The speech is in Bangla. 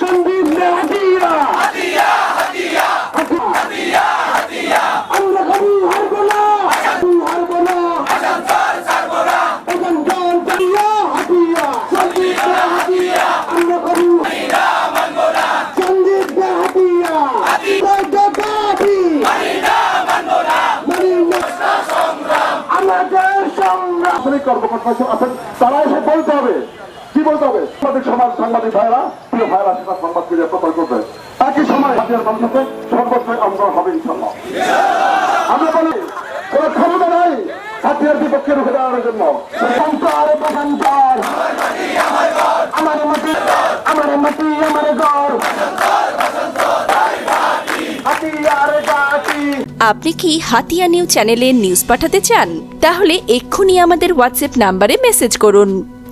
সন্দীপ নে হাতিয়া আমরা কবি হারবো না কবি হারবো না এখন কর্মকর্তা আছেন তারা এসে বলতে হবে কি বলতে হবে সাংবাদিক সমাজ সাংবাদিক ভাইরা প্রিয় ভাইরা সেটা সংবাদ মিডিয়া প্রচার করবে। একই সময় হাতিয়ার সাথে সর্বত্র আন্দোলন হবে ইনশাল্লাহ আমরা বলি, কোন ক্ষমতা নাই হাতিয়ার বিপক্ষে রুখে দাঁড়ানোর জন্য। আমার মাটি আমার মাটি আমার ঘর। আপনি কি হাতিয়া নিউ চ্যানেলে নিউজ পাঠাতে চান? তাহলে এক্ষুনি আমাদের হোয়াটসঅ্যাপ নাম্বারে মেসেজ করুন।